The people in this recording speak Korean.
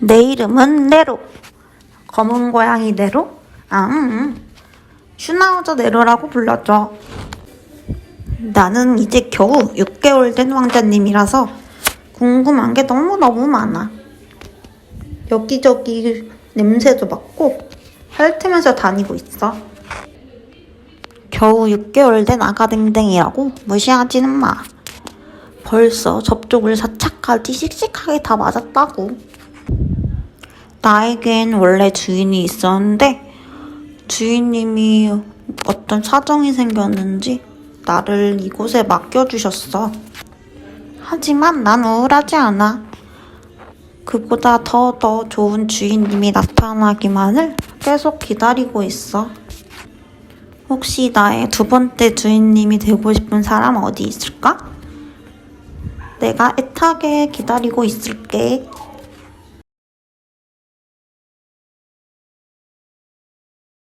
내 이름은 네로. 검은 고양이 네로? 아, 음. 슈나우저 네로라고 불러줘. 나는 이제 겨우 6개월 된 왕자님이라서 궁금한 게 너무너무 많아. 여기저기 냄새도 맡고 핥으면서 다니고 있어. 겨우 6개월 된 아가댕댕이라고 무시하지는 마. 벌써 접촉을 사착하지 씩씩하게 다 맞았다고. 나에겐 원래 주인이 있었는데 주인님이 어떤 사정이 생겼는지 나를 이곳에 맡겨주셨어. 하지만 난 우울하지 않아. 그보다 더 더 좋은 주인님이 나타나기만을 계속 기다리고 있어. 혹시 나의 두 번째 주인님이 되고 싶은 사람 어디 있을까? 내가 애타게 기다리고 있을게.